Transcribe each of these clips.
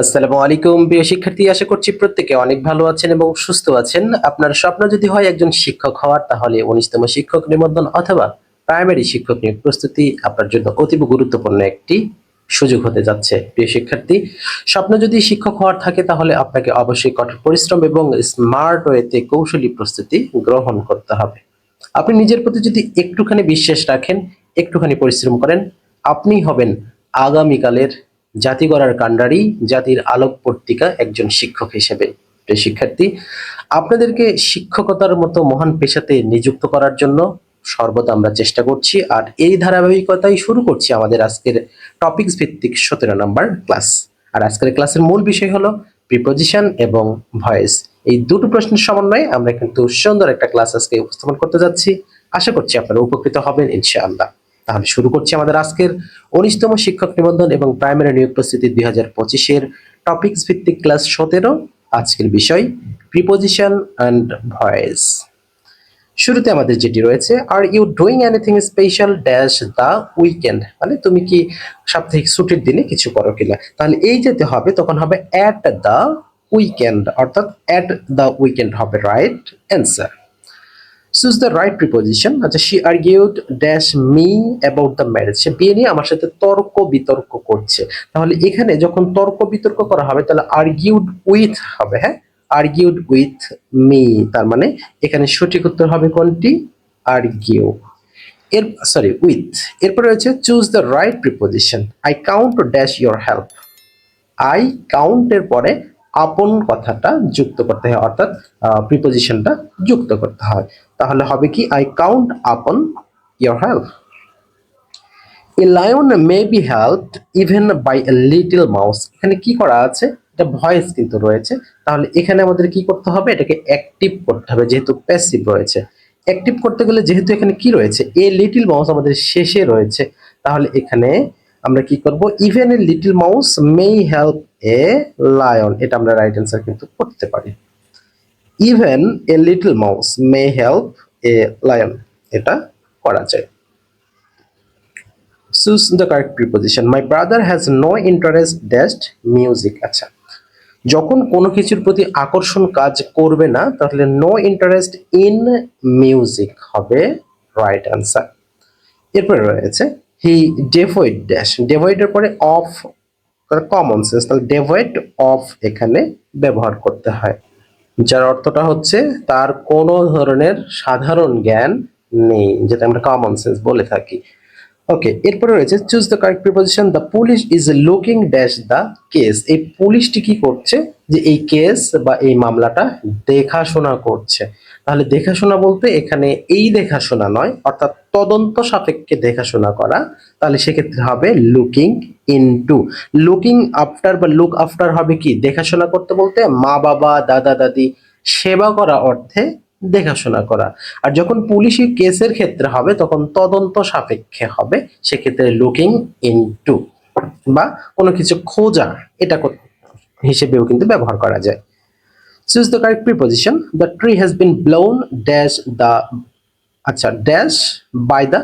আসসালামু আলাইকুম। প্রিয় শিক্ষার্থী, আশা করছি প্রত্যেকে অনেক ভালো আছেন এবং সুস্থ আছেন। আপনার স্বপ্ন যদি হয় একজন শিক্ষক হওয়ার, তাহলে উনিশতম শিক্ষক নিবন্ধন অথবা প্রাইমারি শিক্ষক নিয়োগ প্রস্তুতি আপনার জন্য অতীব গুরুত্বপূর্ণ একটি সুযোগ হতে যাচ্ছে। প্রিয় শিক্ষার্থী, স্বপ্ন যদি শিক্ষক হওয়ার থাকে, তাহলে আপনাকে অবশ্যই কঠোর পরিশ্রম এবং স্মার্ট ওয়েতে কৌশলী প্রস্তুতি গ্রহণ করতে হবে। আপনি নিজের প্রতি যদি একটুখানি বিশ্বাস রাখেন, একটুখানি পরিশ্রম করেন, আপনি হবেন আগামীকালের জাতি গড়ার কাণ্ডারি, জাতির আলোক পত্রিকা একজন শিক্ষক হিসেবে। শিক্ষার্থী, আপনাদেরকে শিক্ষকতার মতো মহান পেশাতে নিযুক্ত করার জন্য সর্বদা আমরা চেষ্টা করছি। আর এই ধারাবাহিকতাই শুরু করছি আমাদের আজকের টপিকস ভিত্তিক সতেরো নম্বর ক্লাস আর আজকের ক্লাসের মূল বিষয় হলো প্রিপোজিশন এবং ভয়েস এই দুটো প্রশ্নের সমন্বয়ে আমরা কিন্তু সুন্দর একটা ক্লাস আজকে উপস্থাপন করতে যাচ্ছি। আশা করছি আপনারা উপকৃত হবেন, ইনশাআল্লাহ। তাহলে শুরু করছি আমাদের আজকের উনিশতম শিক্ষক নিবন্ধন এবং প্রাইমারি নিয়োগ প্রস্তুতি দুই হাজার পঁচিশের টপিকস ভিত্তিক ক্লাস সতেরো, আজকের বিষয় প্রিপোজিশন অ্যান্ড ভয়েস শুরুতে আমাদের যেটি রয়েছে are you doing anything special dash the weekend মানে তুমি কি সাপ্তাহিক ছুটির দিনে কিছু করো কিনা? তাহলে এই যেতে হবে, তখন হবে অ্যাট দ্য উইকেন্ড অর্থাৎ অ্যাট দ্য উইকেন্ড হবে right answer choose the right preposition আচ্ছা she argued dash me about the marriage সে বিয়ে নিয়ে আমার সাথে তর্ক বিতর্ক করছে। তাহলে এখানে যখন তর্ক বিতর্ক করা হবে, তাহলে আর্গিউড উইথ হবে হ্যাঁ? আর্গিউড উইথ মি তার মানে এখানে সঠিক উত্তর হবে কোনটি? আর্গিউ এর সরি উইথ এরপরে রয়েছে choose the right preposition I count dash your help I কাউন্টের পরে আপন কথাটা যুক্ত করতে হয়, অর্থাৎ প্রিপোজিশনটা যুক্ত করতে হয়। তাহলে হবে কি I count upon your help a lion may be help even by a little mouse এখানে কি করা আছে? এটা ভয়েস কিন্তু রয়েছে। তাহলে এখানে আমাদের কি করতে হবে? এটাকে অ্যাক্টিভ করতে হবে, যেহেতু প্যাসিভ রয়েছে। অ্যাক্টিভ করতে গেলে যেহেতু এখানে কি রয়েছে? এ লিটল মাউস আমাদের শেষে রয়েছে। তাহলে এখানে আমরা কি করব? Even a little mouse may help a lion এটা আমরা রাইট অ্যান্সার কিন্তু করতে পারি। Even a little mouse may help a lion এটা করা যায়। Choose the correct preposition my brother has no interest ডেস্ট music আচ্ছা। যখন কোনো কিছুর প্রতি আকর্ষণ কাজ করবে না, তাহলে নো ইন্টারেস্ট ইন মিউজিক হবে রাইট অ্যান্সার এরপরে রয়েছে হি ডেভয়েড ড্যাশ ডেভয়েডের পরে অফ কমন সেন্স তাহলে ডেভয়েড অফ এখানে ব্যবহার করতে হয়। যার অর্থটা হচ্ছে তার কোনো ধরনের সাধারণ জ্ঞান নেই, যেটা আমরা কমন সেন্স বলে থাকি। ওকে এরপরে রয়েছে choose the correct preposition the police is looking dash the case এই পুলিশটি কি করছে? যে এই কেস বা এই মামলাটা দেখাশোনা করছে। তাহলে দেখাশোনা বলতে এখানে এই দেখাশোনা নয়, অর্থাৎ তদন্ত সাপেক্ষে দেখাশোনা করা, তাহলে সেক্ষেত্রে হবে লুকিং ইনটু লুকিং আফটার বা লুক আফটার হবে কি? দেখাশোনা করতে বলতে মা, বাবা, দাদা, দাদি, সেবা করা অর্থে দেখাশোনা করা। আর যখন পুলিশি কেসের ক্ষেত্রে হবে, তখন তদন্ত সাপেক্ষে হবে, সেক্ষেত্রে লুকিং ইনটু বা কোনো কিছু খোঁজা, এটা হিসেবেও কিন্তু ব্যবহার করা যায়। Choose the correct preposition the tree has been blown dash the আচ্ছা dash by the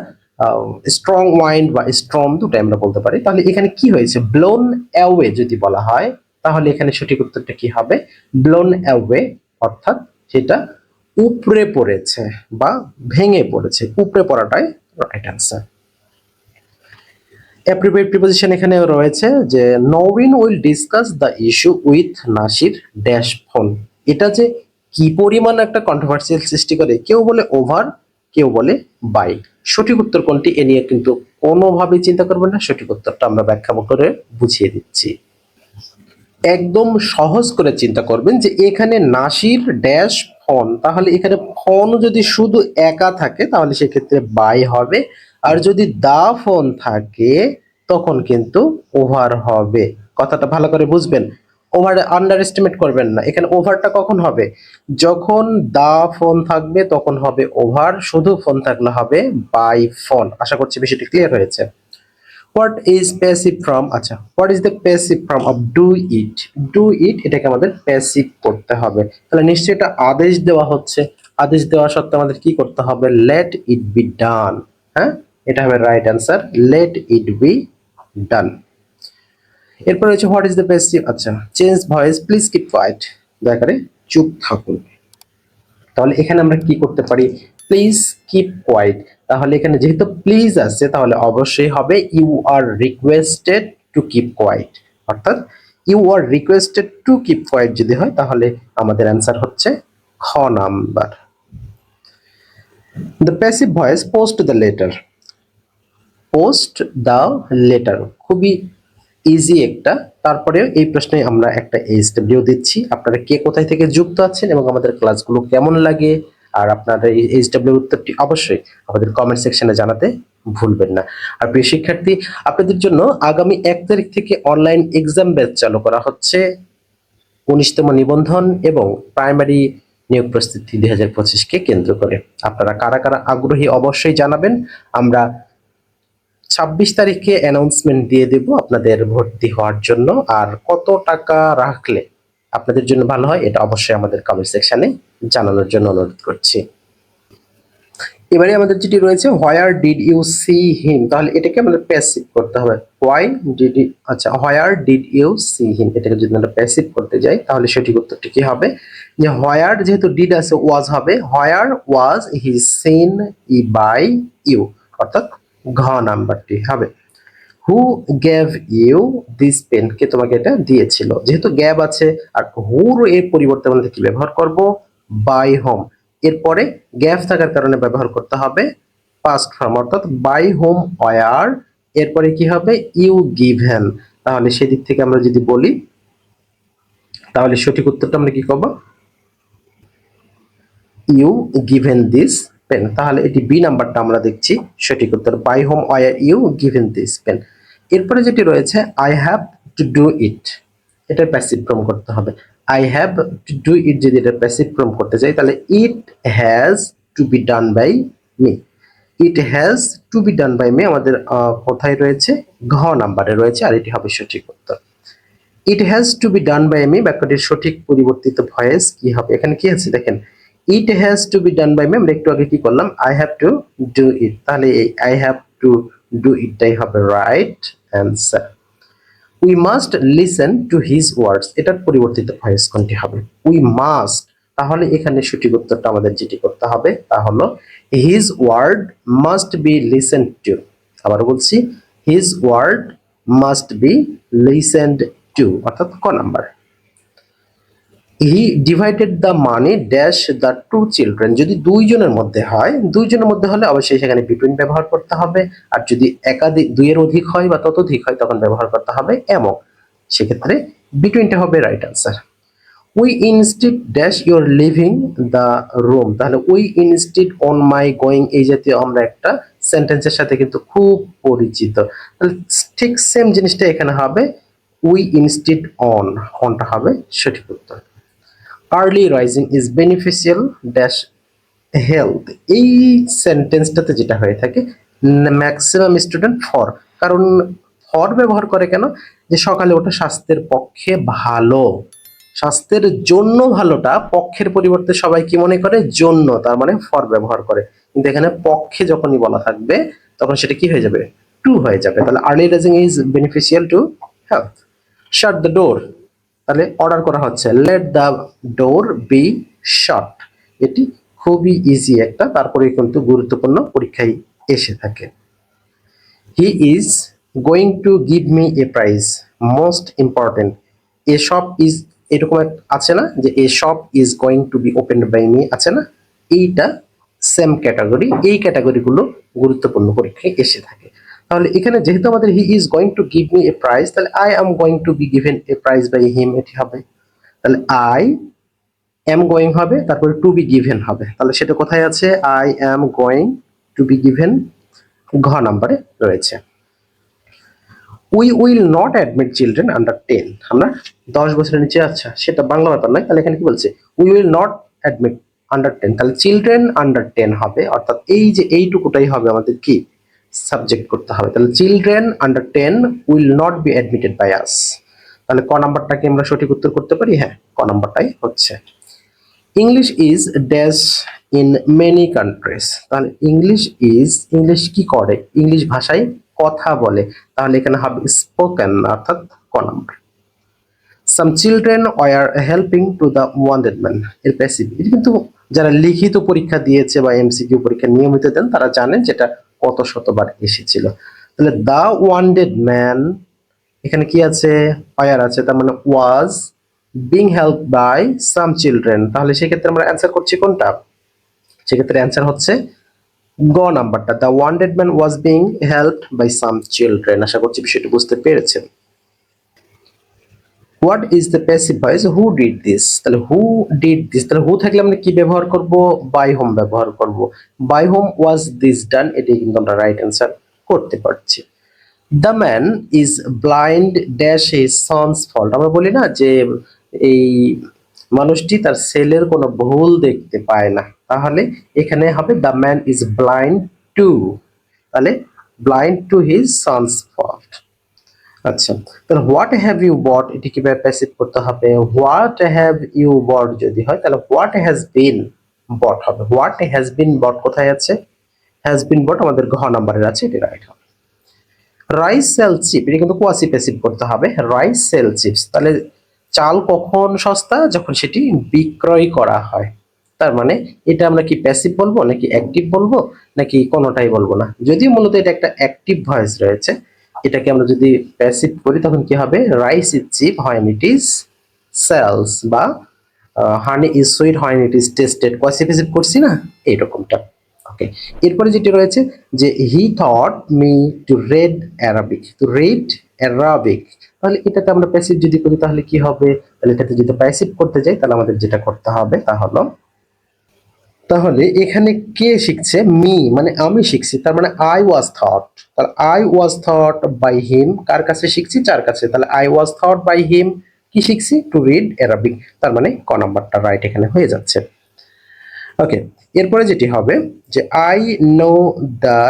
strong wind বা স্ট্রম দুটো আমরা বলতে পারি। তাহলে এখানে কি হয়েছে? ব্লোন অ্যাওয়ে যদি বলা হয়, তাহলে এখানে সঠিক উত্তরটা কি হবে? ব্লোন অ্যাওয়ে অর্থাৎ সেটা উপরে পড়েছে বা ভেঙে পড়েছে। উপরে পড়াটাই রাইট অ্যান্সার অ্যাপ্রিভিয়েট প্রিপোজিশন এখানে রয়েছে যে নওইন will discuss the issue with Nasir dash phone এটা যে কি পরিমাণ একটা কন্ট্রোভার্সিয়াল সৃষ্টি করে, কেউ বলে ওভার কেউ বলে বাই সঠিক উত্তর কোনটি এ নিয়ে কিন্তু কোনোভাবে চিন্তা করবেন না, সঠিক উত্তরটা আমরা ব্যাখ্যা করে বুঝিয়ে দিচ্ছি। একদম সহজ করে চিন্তা করবেন যে এখানে নাসির ড্যাশ ফোন তাহলে এখানে ফোন যদি শুধু একা থাকে, তাহলে সেক্ষেত্রে বাই হবে। আর যদি দা ফোন থাকে, তখন কিন্তু ওভার হবে। কথাটা ভালো করে বুঝবেন। ওভার আন্ডার এস্টিমেট করবেন না। এখানে ওভারটা কখন হবে? যখন দা ফোন থাকবে, তখন হবে ওভার শুধু ফোন থাকলে হবে বাই ফোন আশা করছি বিষয়টি ক্লিয়ার হয়েছে। হোয়াট ইজ প্যাসিভ ফ্রম আচ্ছা what is the passive from of do it do it এটাকে আমাদের প্যাসিভ করতে হবে। তাহলে নিশ্চয়ই এটা আদেশ দেওয়া হচ্ছে। আদেশ দেওয়া সত্ত্বে আমাদের কি করতে হবে? লেট ইট বি ডান হ্যাঁ? এটা হবে right answer let it be done এরপর হচ্ছে হোয়াট ইজ দ্য প্যাসিভ আচ্ছা change voice please keep quiet দয়া করে চুপ থাকুন। তাহলে এখানে আমরা কি করতে পারি? প্লিজ কিপ কোয়াইট তাহলে এখানে যেহেতু প্লিজ আছে তাহলে অবশ্যই হবে you are requested to keep quiet অর্থাৎ you are requested to keep quiet যদি হয়, তাহলে আমাদের অ্যান্সার হচ্ছে খ number. The passive voice post the letter post the letter খুবই ইজি একটা। তারপরেও এই প্রশ্নে আমরা একটা এইচ ডাব্লিউ দিচ্ছি। আপনারা কে কোথায় থেকে যুক্ত আছেন এবং আমাদের ক্লাসগুলো কেমন লাগে? আর আপনারা এই এইচ ডাব্লিউ উত্তরটি অবশ্যই আমাদের কমেন্ট সেকশনে জানাতে ভুলবেন না। আর প্রিয় শিক্ষার্থী, আপনাদের জন্য আগামী এক তারিখ থেকে অনলাইন এক্সাম ব্যাচ চালু করা হচ্ছে। উনিশতম নিবন্ধন এবং প্রাইমারি নিয়োগ প্রস্তুতি দুই হাজার পঁচিশকে কেন্দ্র করে। আপনারা কারা কারা আগ্রহী অবশ্যই জানাবেন। আমরা ছাব্বিশ তারিখে অ্যানাউন্সমেন্ট দিয়ে দেব আপনাদের ভর্তি হওয়ার জন্য। আর কত টাকা রাখলে আপনাদের জন্য ভালো হয়, এটা অবশ্যই আমাদের কমেন্ট সেকশনে জানানোর জন্য অনুরোধ করছি। এবারে আমাদের যেটি রয়েছে where did you see him তাহলে এটাকে আমাদের প্যাসিভ করতে হবে। হোয়াই ডিড আচ্ছা where did you see him এটাকে যদি আমরা প্যাসিভ করতে যাই, তাহলে সঠিক উত্তরটি কি হবে? যে হোয়ার যেহেতু ডিড আছে ওয়াজ হবে হোয়ার ওয়াজ হি সিন ই বাই ইউ অর্থাৎ ঘ নাম্বারটি হবে। Who gave you this pen কে তোমাকে এটা দিয়েছিল? যেহেতু গ্যাব আছে, আর হুর এর পরিবর্তে আমাদের কি ব্যবহার করব বাই হোম এরপরে গ্যাপ থাকার কারণে ব্যবহার করতে হবে পাস্ট ফর্ম অর্থাৎ বাই হোম ওয়ার এরপরে কি হবে? ইউ গিভেন তাহলে সেদিক থেকে আমরা যদি বলি, তাহলে সঠিক উত্তরটা আমরা কি করব? ইউ গিভেন দিস পেন তাহলে এটি বি নাম্বারটা আমরা দেখছি, সঠিক উত্তর by whom were you given this pen এরপরে যেটি রয়েছে, I have to do it. এটা প্যাসিভ ফর্ম করতে হবে। I have to do it যদি এটা প্যাসিভ ফর্ম করতে চাই, তাহলে it has to be done by me. It has to be done by me আমাদের কোথায় রয়েছে? ঘ নাম্বারে রয়েছে, আর এটি হবে সঠিক উত্তর। It has to be done by me বাক্যটির সঠিক পরিবর্তিত ভয়েস কি হবে? এখানে কি আছে দেখেন? It has to be done by me আমরা একটু আগে কি করলাম? I have to do it তাহলে আই হ্যাভ টু ডু ইটটাই হবে right answer we must listen to his words এটার পরিবর্তিত ভয়েস কোনটি হবে? উই মাস্ট তাহলে এখানে সঠিক উত্তরটা আমাদের যেটি করতে হবে, তা হলো his word must be listen to আবার বলছি his word must be listened to অর্থাৎ ক number? He divided the money dash the two children যদি দুইজনের মধ্যে হয় দুইজনের মধ্যে হলে অবশ্যই সেখানে বিটুইন ব্যবহার করতে হবে। আর যদি একাধিক, দুইয়ের অধিক হয় বা ততোধিক হয়, তখন ব্যবহার করতে হবে এমন সেক্ষেত্রে বিটুইনটা হবে right answer we insist dash your leaving the room তাহলে we insist on my going এই জাতীয় আমরা একটা সেন্টেন্সের সাথে কিন্তু খুব পরিচিত। তাহলে ঠিক সেম জিনিসটা এখানে হবে। উই ইনস্টিট অন অনটা হবে সঠিক উত্তর। Early rising is beneficial dash health এই সেন্টেন্সটাতে যেটা হয়ে থাকে ম্যাক্সিমাম স্টুডেন্ট ফর কারণ ফর ব্যবহার করে কেন? যে সকালে ওঠা স্বাস্থ্যের পক্ষে ভালো। স্বাস্থ্যের জন্য ভালোটা, পক্ষের পরিবর্তে সবাই কি মনে করে? জন্য, তার মানে ফর ব্যবহার করে। কিন্তু এখানে পক্ষে যখনই বলা থাকবে, তখন সেটা কি হয়ে যাবে? টু হয়ে যাবে। তাহলে early rising is beneficial to health shut the door তাহলে অর্ডার করা হচ্ছে let the door be shut এটি খুবই ইজি একটা, তারপরে কিন্তু গুরুত্বপূর্ণ পরীক্ষায় এসে থাকে। He is going to give me a prize most important a shop is এরকম আছে না, যে a shop is going to be open by me আছে না? এইটা সেম ক্যাটাগরি এই ক্যাটাগরিগুলো গুরুত্বপূর্ণ পরীক্ষায় এসে থাকে। তাহলে এখানে যেহেতু আমাদের he is going to give me a prize তাহলে I am going to be given a prize by him এটি হবে। তাহলে আই এম গোয়িং হবে, তারপরে টু বি গিভেন হবে। তাহলে সেটা কোথায় আছে? I am going to be given ঘ নাম্বারে রয়েছে। We will not admit children under ten আমরা দশ বছরের নিচে আচ্ছা সেটা বাংলা ব্যাপার নয়, তাহলে এখানে কি বলছে? We will not admit under ten তাহলে চিলড্রেন আন্ডার টেন হবে, অর্থাৎ এই যে এইটুকুটাই হবে আমাদের কি? সাবজেক্ট করতে হবে। তাহলে children under ten will not be admitted by us তাহলে ক নাম্বারটাকে আমরা সঠিক উত্তর করতে পারি? হ্যাঁ ক নাম্বারটাই হচ্ছে। English is dash in many countries তাহলে ইংলিশ ইজ ইংলিশ কি করে? ইংলিশ ভাষায় কথা বলে। তাহলে এখানে হবে স্পোকেন অর্থাৎ ক number. Some children were helping to the wanted man এর প্যাসিভ এটা কিন্তু যারা লিখিত পরীক্ষা দিয়েছে বা এমসিকিউ পরীক্ষা নিয়মিত দেন, তারা জানেন যেটা কত শতবার এসেছিল। তাহলে দা ওয়ান্ডেড ম্যান এখানে কি আছে? ফায়ার আছে, তার মানে was being help by some children তাহলে সেক্ষেত্রে আমরা অ্যান্সার করছি কোনটা? সেক্ষেত্রে অ্যান্সার হচ্ছে গ নাম্বারটা। The wounded man was being help by some children আশা করছি বিষয়টি বুঝতে পেরেছেন। What is the passive voice who did this তাহলে হু ডিড দিস তাহলে হু থাকলে আমরা কি ব্যবহার করব? বাই হোম ব্যবহার করব? By whom was this done এটাই কিন্তু আমরা রাইট অ্যান্সার করতে পারছি। The man is blind dash his sons fault আমরা বলি না যে এই মানুষটি তার ছেলের কোনো ভুল দেখতে পায় না। তাহলে এখানে হবে the man is blind to তাহলে blind to his sons fault আচ্ছা তাহলে হোয়াট হ্যাভ ইউ বট এটি কীভাবে প্যাসিভ করতে হবে? হোয়াট হ্যাভ ইউ বট যদি হয়, তাহলে হোয়াট হ্যাজ বিন বট হবে। হোয়াট হ্যাজ বিন বট কোথায় আছে? হ্যাজ বিন বট আমাদের ঘ নাম্বারের আছে, এটি রাইট হবে। রাইস সেল চিপ এটা কিন্তু কোয়াসি প্যাসিভ করতে হবে। রাইস সেল চিপস তাহলে চাল কখন সস্তা? যখন সেটি বিক্রয় করা হয়। তার মানে এটা আমরা কি প্যাসিভ বলব, নাকি অ্যাক্টিভ বলব, নাকি কোনোটাই বলব না? যদিও মূলত এটা একটা অ্যাক্টিভ ভয়েস রয়েছে এটাকে আমরা যদি প্যাসিভ করি, তখন কি হবে? Rice is cheap when it is sells বা honey is sweet when it is tasted quasi passive করছি না? এইরকমটা। ওকে এরপরে যেটি রয়েছে যে he taught me to read Arabic to read Arabic তাহলে এটাতে আমরা প্যাসিভ যদি করি, তাহলে কি হবে? তাহলে এটাতে যদি প্যাসিভ করতে যাই, তাহলে আমাদের যেটা করতে হবে, তা হলো তাহলে এখানে কে শিখছে? মি মানে আমি শিখছি। তার মানে আই ওয়াজ থট তাহলে I was taught by him কার কাছে শিখছি? যার কাছে। তাহলে I was taught by him কি শিখছি? টু রিড অ্যারাবিক তার মানে ক নাম্বারটা রাইট এখানে হয়ে যাচ্ছে। ওকে এরপরে যেটি হবে যে I know the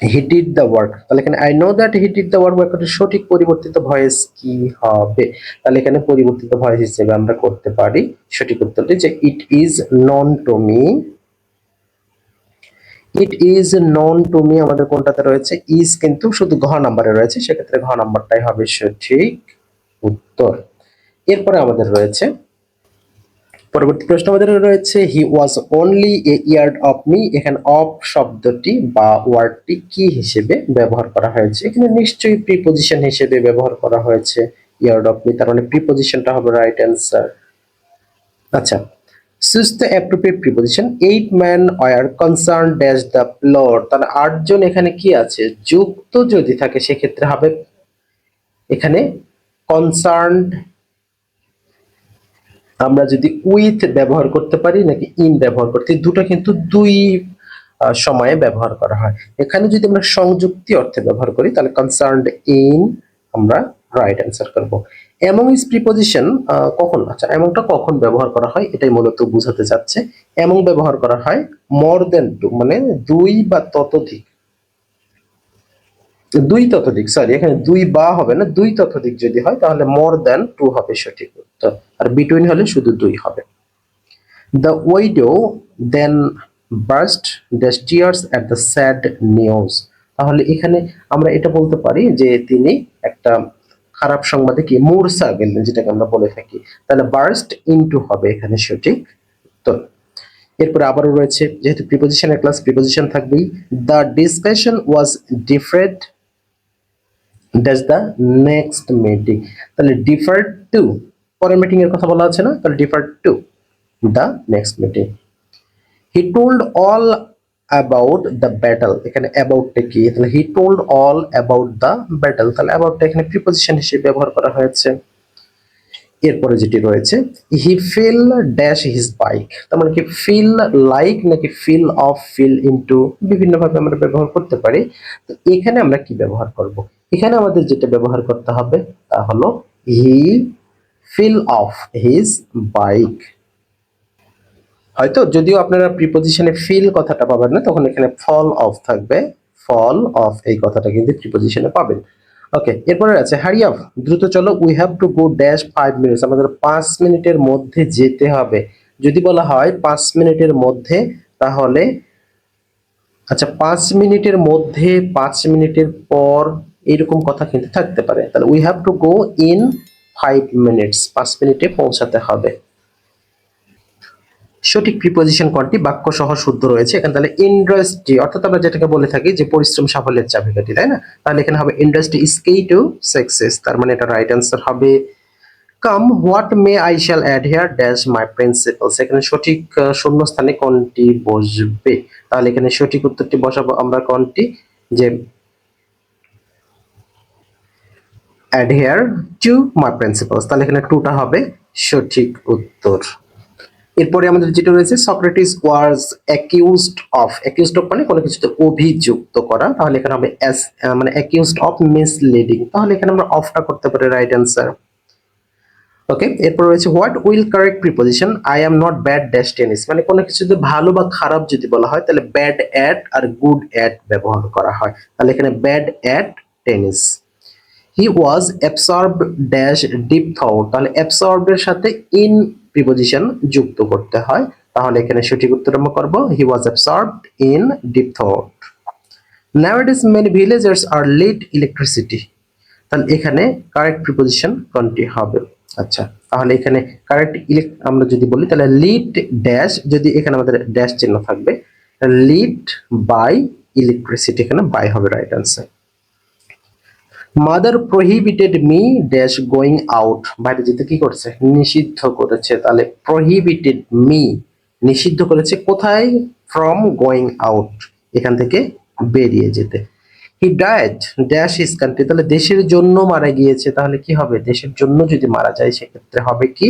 he did the work তাহলে এখানে I know that he did the work ওয়ার্কের সঠিক পরিবর্তিত ভয়েস কি হবে? তাহলে এখানে পরিবর্তিত ভয়েস হিসেবে আমরা করতে পারি সঠিক উত্তরটি যে it is known to me it is known to me আমাদের কোনটাতে রয়েছে? ইজ কিন্তু শুধু ঘ নাম্বারে রয়েছে, সেক্ষেত্রে ঘ নাম্বারটাই হবে সঠিক উত্তর। এরপরে আমাদের রয়েছে পরবর্তী প্রশ্ন আমাদের রয়েছে he was only a yard of me এখানে অফ শব্দটি বা ওয়ার্ডটি কি হিসেবে ব্যবহার করা হয়েছে? এখানে নিশ্চয়ই প্রিপোজিশন হিসেবে ব্যবহার করা হয়েছে ইয়ার্ড অফ মি তার মানে প্রিপোজিশনটা হবে রাইট অ্যান্সার আচ্ছা choose the appropriate preposition eight men were concern dash the plot তাহলে আটজন এখানে কি আছে? যুক্ত যদি থাকে, সেক্ষেত্রে হবে এখানে কনসার্নড আমরা যদি উইথ ব্যবহার করতে পারি নাকি ইন ব্যবহার করতে দুটো কিন্তু দুই সময়ে ব্যবহার করা হয়। এখানে যদি আমরা সংযুক্তি অর্থে ব্যবহার করি, তাহলে কনসার্নড ইন আমরা রাইট অ্যান্সার করব। এমং ইজ প্রিপোজিশন কখন? আচ্ছা এমংটা কখন ব্যবহার করা হয়? এটাই মূলত বোঝাতে চাচ্ছে। এমং ব্যবহার করা হয় মোর দেন টু মানে দুই বা ততোধিক। দুই ততোধিক সরি এখানে দুই বা হবে না, দুই ততোধিক যদি হয়, তাহলে মোর দেন টু হবে সঠিক আর বিটুইন হলে শুধু দুই হবে। The widow then burst the tears at the sad news তাহলে এখানে আমরা এটা বলতে পারি যে তিনি একটা খারাপ সংবাদে কি মূর্ছা গেলেন যেটাকে আমরা বলে থাকি। তাহলে বার্স্ট ইনটু হবে এখানে সঠিক। উত্তর এরপরে আবারও রয়েছে, যেহেতু প্রিপোজিশনের ক্লাস প্রিপোজিশন থাকবেই the discussion was different that's the next meeting তাহলে ডিফার টু পরের মিটিং এর কথা বলা আছে না? তাহলে differ to the next meeting he told all about the battle এখানে অ্যাবাউটটা কি? তাহলে he told all about the battle তাহলে অ্যাবাউটটা এখানে প্রিপোজিশন হিসেবে ব্যবহার করা হয়েছে। এরপরে যেটি রয়েছে he fill dash his bike তার মানে কি ফিল লাইক নাকি ফিল অফ ফিল ইনটু বিভিন্ন ভাবে আমরা ব্যবহার করতে পারি। তো এখানে আমরা কি ব্যবহার করব? এখানে আমাদের যেটা ব্যবহার করতে হবে তা হলো he fill of his bike হয়তো যদিও আপনারা প্রিপোজিশনে ফিল কথাটা পাবেন না, তখন এখানে ফল অফ থাকবে। ফল অফ এই কথাটা কিন্তু প্রিপোজিশনে পাবেন। ওকে এরপরে আছে হারি আপ দ্রুত চলো we have to go dash five minutes আমাদের পাঁচ মিনিটের মধ্যে যেতে হবে। যদি বলা হয় পাঁচ মিনিটের মধ্যে, তাহলে আচ্ছা পাঁচ মিনিটের মধ্যে, পাঁচ মিনিটের পর, এইরকম কথা কিন্তু থাকতে পারে। তাহলে we have to go in five minutes পাঁচ মিনিটে পৌঁছাতে হবে। সঠিক প্রিপোজিশন কোনটি? বাক্য সহ শুদ্ধ রয়েছে। এখানে তাহলে ইন্ডাস্ট্রি অর্থাৎ আমরা যেটাকে বলে থাকি যে পরিশ্রম সাফল্যের চাবিকাঠি, তাই না? তাহলে এখানে হবে ইন্ডাস্ট্রি কি টু সাকসেস তার মানে এটা রাইট অ্যান্সার হবে। Come what may I shall adhere dash my principles এখানে সঠিক শূন্যস্থানে কোনটি বসবে? তাহলে এখানে সঠিক উত্তরটি বসাবো আমরা কোনটি? যে অ্যাডহেয়ার টু মাই প্রিন্সিপালস তাহলে এখানে টুটা হবে, সঠিক উত্তর। এরপরে আমাদের যেটা রয়েছে Socrates was accused of accused of মানে কোনো কিছুতে অভিযুক্ত করা। তাহলে এখানে হবে অ্যাস মানে অ্যাকিউজড অফ মিসলিডিং তাহলে এখানে আমরা অফটা করতে পারি রাইট অ্যান্সার ওকে এরপর রয়েছে what will correct preposition I am not bad dash tennis মানে কোনো কিছু যদি ভালো বা খারাপ যদি বলা হয়, তাহলে ব্যাড অ্যাট আর গুড অ্যাট ব্যবহার করা হয়। তাহলে এখানে bad at tennis he was absorb dash deep thought তাহলে অ্যাবসর্ব এর সাথে ইন প্রিপোজিশন যুক্ত করতে হয়। তাহলে এখানে সঠিক উত্তর আমরা করব। He was absorbed in deep thought nowadays many villagers are late electricity তাহলে এখানে কারেক্ট প্রিপোজিশন কোনটি হবে? আচ্ছা তাহলে এখানে কারেক্ট আমরা যদি বলি, তাহলে লিড ড্যাশ যদি এখানে আমাদের ড্যাশ চিহ্ন থাকবে লিড বাই ইলেকট্রিসিটি এখানে বাই হবে right answer mother prohibited me dash going out বাইরে যেতে কি করছে? নিষিদ্ধ করেছে। তাহলে প্রহিবিটেড মি নিষিদ্ধ করেছে কোথায়? ফ্রম গোয়িং আউট এখান থেকে বেরিয়ে যেতে। He died dash his country তাহলে দেশের জন্য মারা গিয়েছে। তাহলে কি হবে? দেশের জন্য যদি মারা যায়, সেক্ষেত্রে হবে কি?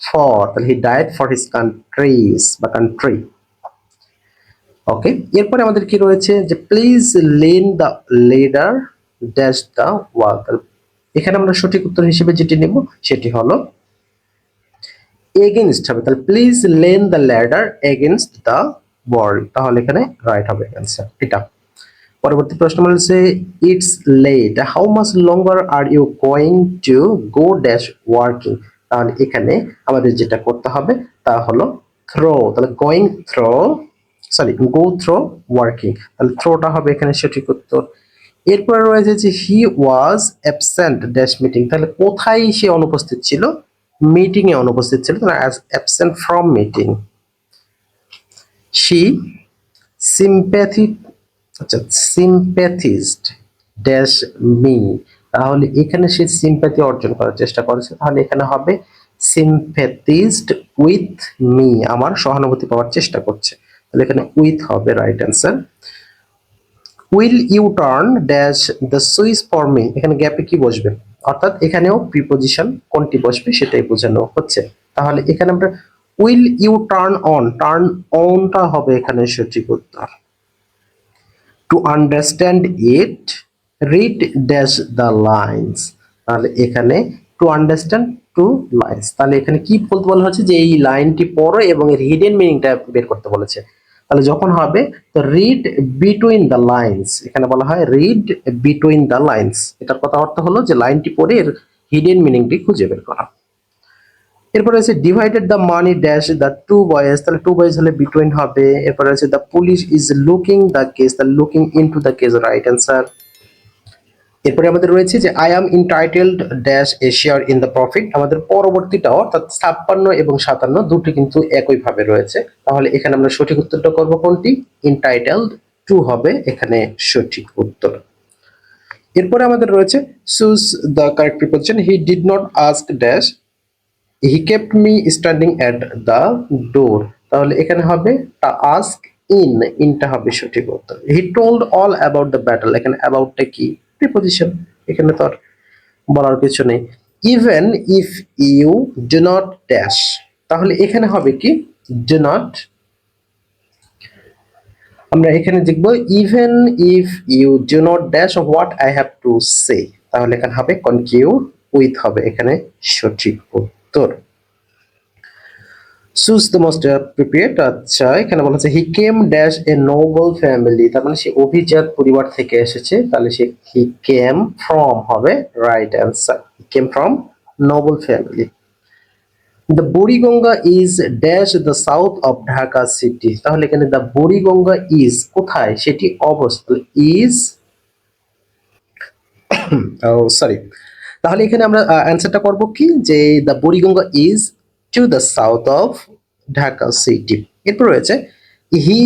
ফর তাহলে he died for his countries বা কান্ট্রি ওকে এরপরে আমাদের কি রয়েছে? যে please lean the ladder dash the wall এখানে আমরা সঠিক উত্তর হিসেবে যেটি নেব সেটি হলো এগেনস্ট হবে। তাহলে please lean the ladder against the wall তাহলে এখানে রাইট হবে অ্যান্সার এটা। পরবর্তী প্রশ্ন বলছে it's late how much longer are you going to go dash working তাহলে এখানে আমাদের যেটা করতে হবে তা হলো থ্রো তাহলে going through sorry go through working তাহলে থ্রোটা হবে এখানে সঠিক উত্তর। এরপরে রয়েছে যে he was absent dash meeting তাহলে কোথায় সে অনুপস্থিত ছিল? মিটিং এ অনুপস্থিত ছিল absent from meeting she sympathy আচ্ছা সিম্প্যাথিস্ট ড্যাশ মি তাহলে এখানে সে সিম্প্যাথি অর্জন করার চেষ্টা করেছে, তাহলে এখানে হবে সিম্প্যাথিস্ট উইথ মি আমার সহানুভূতি পাওয়ার চেষ্টা করছে। তাহলে এখানে উইথ হবে right answer will you turn dash the switch for me এখানে গ্যাপে কি বসবে? অর্থাৎ এখানেও প্রিপোজিশন কোনটি বসবে সেটাই বোঝানো হচ্ছে। তাহলে এখানে আমরা will you turn on turn অনটা হবে এখানে সঠিক উত্তর। To understand it read dash the lines তাহলে এখানে টু আন্ডারস্ট্যান্ড টু লাইন্স তাহলে এখানে কি বলতে বলা হচ্ছে যে এই লাইনটি পড়ো এবং এর হিডেন মিনিংটা বের করতে বলেছে। তাহলে যখন হবে, তো রিড বিটুইন দ্য লাইন্স এখানে বলা হয় রিড বিটুইন দ্য লাইন্স এটার কথা অর্থ হলো যে লাইনটি পড়ে এর হিডেন মিনিংটি খুঁজে বের করা। এরপরে আছে divided the money dash the two boys তাহলে টু বয়েজ হলে বিটুইন হবে, এরপরে আছে the police is looking the case the looking into the case right answer এরপরে আমাদের রয়েছে যে I am entitled dash a share in the profit আমাদের পরবর্তীটাও অর্থাৎ ছাপ্পান্ন এবং সাতান্ন দুটি কিন্তু একইভাবে রয়েছে। তাহলে এখানে আমরা সঠিক উত্তরটা করব কোনটি? ইনটাইটেলড টু হবে এখানে সঠিক উত্তর। এরপরে আমাদের রয়েছে choose the correct preposition he did not ask dash he kept me standing at the door তাহলে এখানে হবে টা আস্ক ইন ইনটা হবে সঠিক উত্তর। He told all about the battle এখানে অ্যাবাউটটা কি? প্রিপোজিশন এখানে তো আর বলার কিছু নেই। Even if you do not dash তাহলে এখানে হবে কি? ডু নট আমরা এখানে দেখব even if you do not dash what I have to say তাহলে এখানে হবে কনকিউ উইথ হবে, এখানে সঠিক উত্তর। চুজ দ্য মোস্ট অ্যাপ্রোপ্রিয়েট আচ্ছা এখানে বলা হচ্ছে he came dash a noble family তার মানে সে অভিজাত পরিবার থেকে এসেছে, তাহলে সে হি কেম ফ্রম হবে right answer he came from noble family the Buriganga is dash the south of Dhaka city তাহলে এখানে দ্য বুড়িগঙ্গা ইজ কোথায়? সেটি অবস্থা ইজ সরি তাহলে এখানে আমরা অ্যান্সারটা করব কি? যে the Buriganga is to the south of Dhaka city এরপর রয়েছে he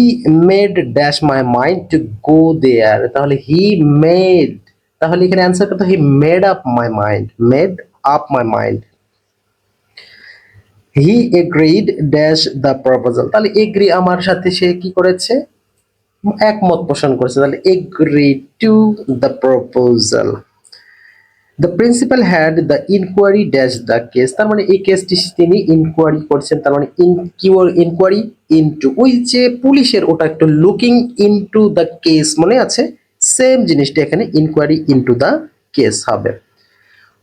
made dash my mind to go there তাহলে হি মেড তাহলে এখানে অ্যান্সার করতে he made up my mind made up my mind he agreed dash the proposal তাহলে agree আমার সাথে সে কি করেছে? একমত পোষণ করেছে। তাহলে agree to the proposal the principal had the inquiry dash the case তার মানে এই কেসটি তিনি ইনকোয়ারি করছেন, তার মানে ইনকোয়ারি ইনটু ওই যে পুলিশের ওটা একটু লুকিং ইনটু দ্য কেস মনে আছে? সেম জিনিসটা এখানে ইনকোয়ারি ইনটু দ্য কেস হবে।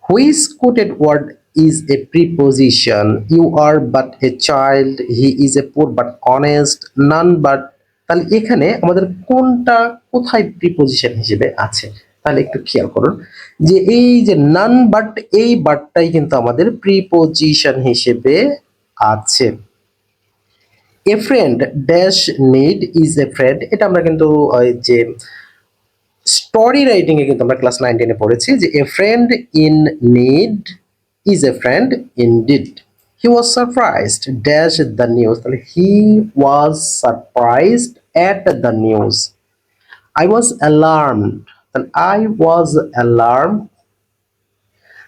Which quoted word is a preposition you are but a child he is a poor but honest none but তাহলে এখানে আমাদের কোনটা, কোথায় প্রিপোজিশন হিসেবে আছে? তাহলে একটু খেয়াল করুন যে এই যে নান বাট এই বাটটাই কিন্তু আমাদের প্রিপোজিশন হিসেবে আছে। A friend dash need is a friend এটা আমরা কিন্তু যে স্টোরি রাইটিং এ কিন্তু আমরা ক্লাস নাইন টেনে পড়েছি যে a friend in need is a friend indeed he was surprised dash the news তাহলে he was surprised at the news I was alarmed I was alarm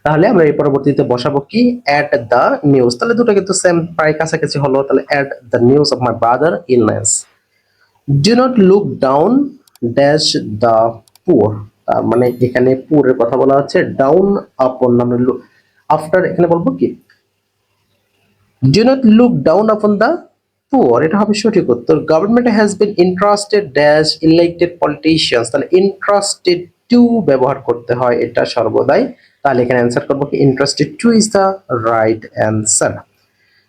তাহলে আমরা এই পরবর্তীতে বসাবো কি? অ্যাট দ্য নিউজ তাহলে দুটো কিন্তু সেম প্রায় কাছাকাছি হলো। তাহলে at the news of my brother illness do not look down dash the poor তার মানে এখানে পুরের কথা বলা হচ্ছে। ডাউন আপন নামে আফটার এখানে বলব কি? Do not look down upon the poor এটা হবে সঠিক উত্তর government has been interested dash elected politicians তাহলে ইন্টারেস্টেড টু ব্যবহার করতে হয় এটা সর্বদাই, তাহলে এখানে অ্যান্সার করব কি interested to is the right answer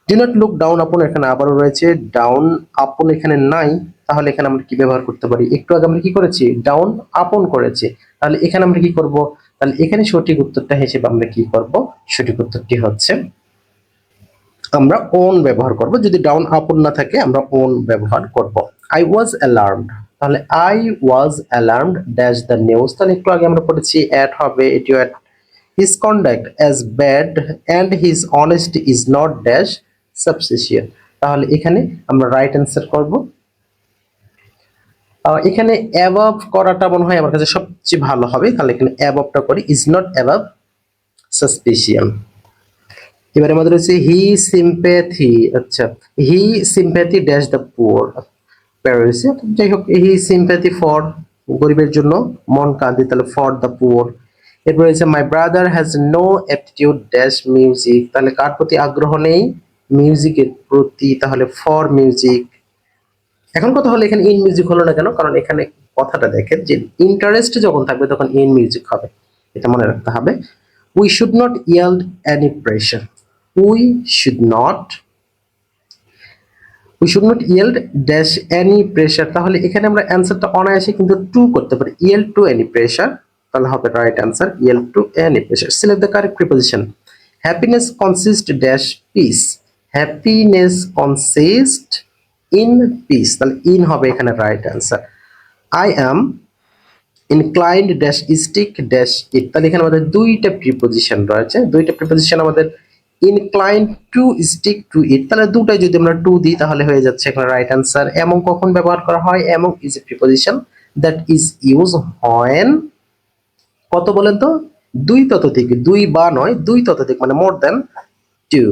do not look down upon এখানে আবারও রয়েছে ডাউন আপন এখানে নাই, তাহলে এখানে আমরা কি ব্যবহার করতে পারি? একটু আগে আমরা কি করেছি? ডাউন আপন করেছি, তাহলে এখানে আমরা কি করব? তাহলে এখানে সঠিক উত্তরটা হিসেবে আমরা কি করব? সঠিক উত্তরটি হচ্ছে আমরা ওন ব্যবহার করব। যদি ডাউন আপন না থাকে, আমরা ওন ব্যবহার করব। আই ওয়াজ অ্যালার্মড তাহলে I was alarmed dash the news তাহলে একটু আগে আমরা পড়েছি অ্যাড হবে এটিও at his conduct as bad and his honest is not dash suspicion তাহলে এখানে আমরা রাইট অ্যান্সার করব। এখানে অ্যাবভ করাটা মনে হয় আমার কাছে সবচেয়ে ভালো হবে। তাহলে এখানে অ্যাবভটা করি ইজ নট অ্যাবভ সাসপিশিয়ান এবারে আমাদের হচ্ছে হি সিম্প্যাথি আচ্ছা he sympathy dash the poor প্যারেছে যাই হোক হি সিম্প্যাথি ফর গরিবের জন্য মন কাঁদি, তাহলে ফর দ্য পুয়ার এরপর হচ্ছে my brother has no aptitude dash music তাহলে কার প্রতি আগ্রহ নেই? মিউজিকের প্রতি, তাহলে ফর মিউজিক এখন কথা হলো এখানে ইন মিউজিক হলো না কেন? কারণ এখানে কথাটা দেখেন যে ইন্টারেস্ট যখন থাকবে তখন ইন মিউজিক হবে, এটা মনে রাখতে হবে we should not yield any pressure we should not we should not yield dash any pressure তাহলে এখানে আমরা অ্যান্সারটা অনায়াসে কিন্তু টু করতে পারি। ইয়েল টু এনি প্রেশার তাহলে হবে right answer yield to any pressure select the correct preposition happiness consist dash peace happiness consist in peace তাহলে ইন হবে এখানে right answer I am inclined dash stick dash it তাহলে এখানে আমাদের দুইটা preposition রয়েছে। দুইটা প্রিপোজিশন আমাদের inclined to stick to it তাহলে দুটাই যদি আমরা টু দিই, তাহলে হয়ে যাচ্ছে এখানে রাইট অ্যান্সার এমন কখন ব্যবহার করা হয়? Among is a preposition that is use when কত বলেন তো? দুই ততোধিক, দুই বা নয়, দুই ততোধিক মানে more than two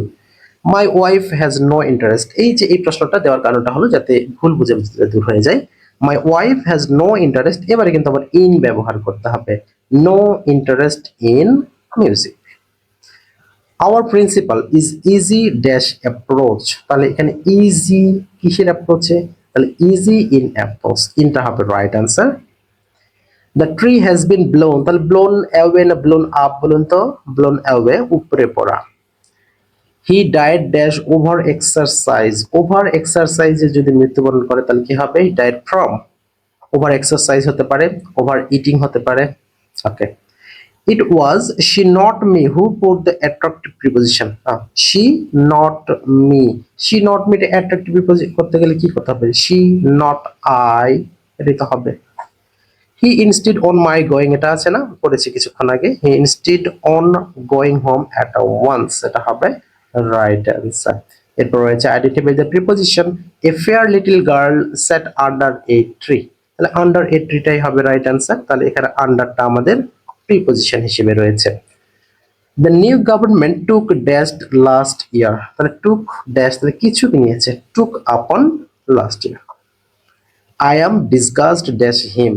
my wife has no interest এই যে এই প্রশ্নটা দেওয়ার কারণটা হলো যাতে ভুল বুঝাবুঝিটা দূর হয়ে যায়। My wife has no interest এবারে কিন্তু আবার ইন ব্যবহার করতে হবে। No interest in music our principal is easy dash approach তাহলে এখানে ইজি কিসের অ্যাপ্রোচে তাহলে ইজি ইন অ্যাপ্রোচ ইনটা হবে right answer the tree has been blown তাহলে ব্লোন অ্যাওয়ে না ব্লোন আপ বলুন তো? ব্লোন অ্যাওয়ে উপরে পড়া। He died dash over exercise over এক্সারসাইজে যদি মৃত্যুবরণ করে, তাহলে কি হবে? ডায়েট ফ্রম ওভার এক্সারসাইজ হতে পারে ওভার ইটিং হতে পারে। Okay it was she not me who put the attractive preposition she not me she not me attractive preposition করতে গেলে কি করতে হবে? শি নট আই এটাই হবে। He insisted on my going এটা আছে না? পড়েছি কিছুক্ষণ আগে। He insisted on going home at once এটা হবে রাইট অ্যান্সার এরপর রয়েছে identify the preposition a fair little girl sat under a tree তাহলে আন্ডার এ ট্রিটাই হবে রাইট অ্যান্সার তাহলে এখানে আন্ডারটা আমাদের প্রিপোজিশন হিসেবে রয়েছে। The new government took dash last year তাহলে টুক ড্যাশ তাহলে কিছু নিয়েছে? Took upon last year I am disgust dash him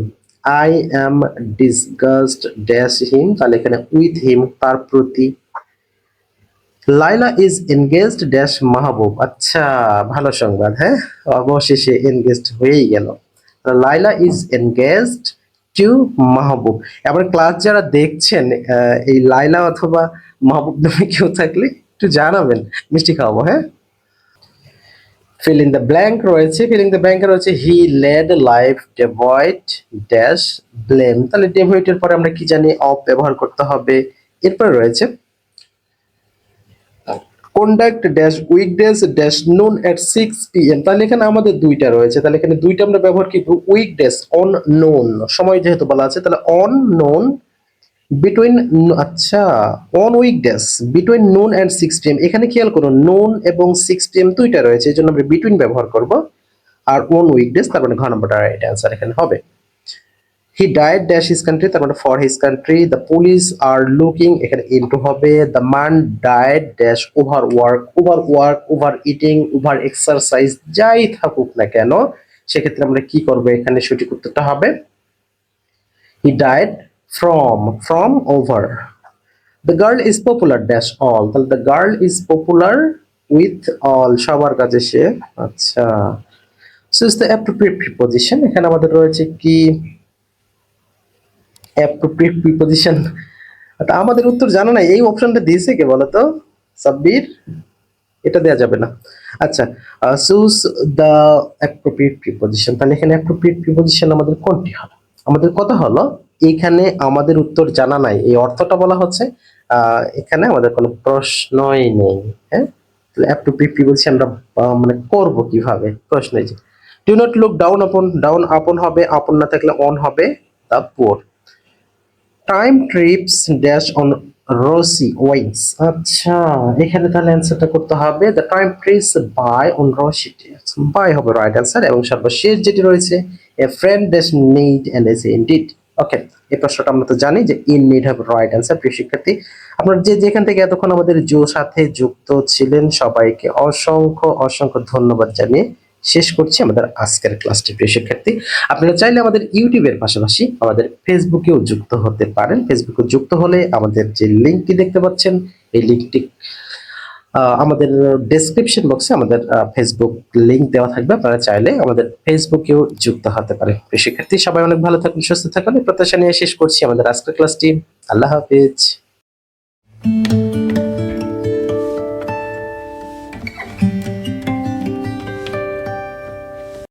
I am disgust dash him তাহলে এখানে উইথ হিম তার প্রতি। Laila is engaged dash Mahbub. আচ্ছা ভালো সংবাদ হ্যাঁ? অবশেষে এনগেজড হয়েই গেল। Laila is engaged to Mahbub. এবার ক্লাস যারা দেখছেন এই লাইলা অথবা মাহবুব নামে কেউ থাকলে একটু জানাবেন। মিষ্টি খাওয়াবো হ্যাঁ? ফিল ইন দ্য ব্ল্যাঙ্ক রয়েছে ফিলিং দ্য ব্ল্যাঙ্ক রয়েছে he led life devoid dash blame তাহলে ডেভয়েডের পরে আমরা কি জানি অফ ব্যবহার করতে হবে। এরপরে রয়েছে কন্ডাক্ট ড্যাশ উইকডেজ ড্যাশ নুন এট সিক্স পি এম তাহলে এখানে আমাদের দুইটা রয়েছে। তাহলে এখানে দুইটা আমরা ব্যবহার কি উইকডেজ অন নোন সময় যেহেতু বলা আছে, তাহলে অন নোন বিটুইন আচ্ছা on weekdays between noon and six P M এখানে খেয়াল করুন নুন এবং সিক্স পি এম দুইটা রয়েছে, এই জন্য আমরা বিটুইন ব্যবহার করব। আর ওন উইকডেজ তার মানে ঘ নম্বরটা রাইট অ্যান্সার এখানে হবে। He died dash his country তার মানে for his country the police are looking এখানে ইনটু হবে। The man died dash over work over work over eating over exercise যাই থাকুক না কেন, সেক্ষেত্রে আমরা কি করব? এখানে সঠিক উত্তরটা হবে। He died from from over the girl is popular dash all তাহলে the girl is popular with all সবার কাছে সে আচ্ছা। So is the appropriate preposition এখানে আমাদের রয়েছে কি? অ্যাপ্রোপ্রিয়েট প্রিপোজিশন তা আমাদের উত্তর জানা নাই, এই অপশনটা দিয়েছে কে বলতো? সাব্বির? এটা দেওয়া যাবে না। আচ্ছা চুজ দ্য অ্যাপ্রোপ্রিয়েট প্রিপোজিশন তাহলে এখানে অ্যাপ্রোপ্রিয়েট প্রিপোজিশন আমাদের কোনটি হলো? আমাদের কথা হলো, এখানে আমাদের উত্তর জানা নাই। এই অর্থটা বলা হচ্ছে এখানে আমাদের কোনো প্রশ্নই নেই হ্যাঁ? অ্যাপ্রোপ্রিয়েট প্রিপোজিশন আমরা মানে করব কীভাবে? প্রশ্ন যে do not look down upon down upon হবে, আপন না থাকলে অন হবে the poor time trips dash on rosy wings আচ্ছা এখানে তাহলে অ্যান্সারটা করতে হবে। The time trips by on rosy by হবে রাইট অ্যান্সার এবং সর্বশেষ যেটি রয়েছে a friend dash need and is indeed okay এই প্রশ্নটা আমরা তো জানি যে ইন নিড হবে রাইট অ্যান্সার প্রিয় শিক্ষার্থী। আপনারা যে যেখান থেকে এতক্ষণ আমাদের জো সাথে যুক্ত ছিলেন সবাইকে অসংখ্য অসংখ্য ধন্যবাদ জানিয়ে শেষ করছি আমাদের আজকের ক্লাসটি। প্রিয় শিক্ষার্থী, আপনারা চাইলে আমাদের ইউটিউবের পাশাপাশি আমাদের ফেসবুকেও যুক্ত হতে পারেন। ফেসবুকে যুক্ত হলে আমাদের যে লিঙ্কটি দেখতে পাচ্ছেন, এই লিঙ্কটি আমাদের ডেসক্রিপশন বক্সে আমাদের ফেসবুক লিংক দেওয়া থাকবে। আপনারা চাইলে আমাদের ফেসবুকেও যুক্ত হতে পারেন। প্রিয় শিক্ষার্থী, সবাই অনেক ভালো থাকুন, সুস্থ থাকুন। প্রত্যাশা নিয়ে শেষ করছি আমাদের আজকের ক্লাসটি। আল্লাহ হাফিজ।